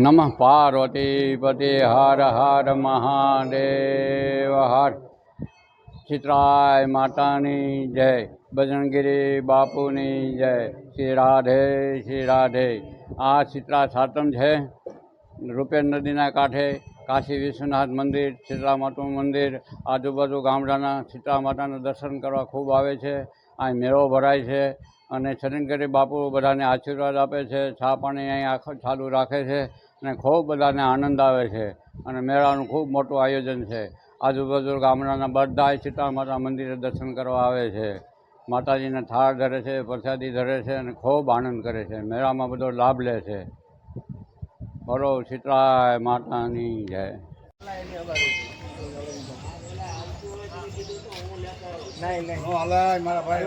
નમઃ પાર્વતી પતિ હર હર મહાદેવ હર ચિત્રાય માતાની જય બજરંગીરી બાપુની જય શ્રી રાધે શ્રી રાધે આ ચિત્રા સાતમ છે રૂપેન નદીના કાંઠે કાશી વિશ્વનાથ મંદિર શીતળા માતાનું મંદિર આજુબાજુ ગામડાના શીતળા માતાના દર્શન કરવા ખૂબ આવે છે, અહીં મેળો ભરાય છે અને શરણગરી બાપુ બધાને આશીર્વાદ આપે છે ચા પાણી અહીં આખો ચાલુ રાખે છે અને ખૂબ બધાને આનંદ આવે છે અને મેળાનું ખૂબ મોટું આયોજન છે. આજુબાજુ ગામડાના બધા શીતળા માતા મંદિરે દર્શન કરવા આવે છે. માતાજીને થાળ ધરે છે, પ્રસાદી ધરે છે અને ખૂબ આનંદ કરે છે. મેળામાં બધો લાભ લે છે. બરોબર શીતળાય માતાની જય. નહીં નહીં. મારા ભાઈ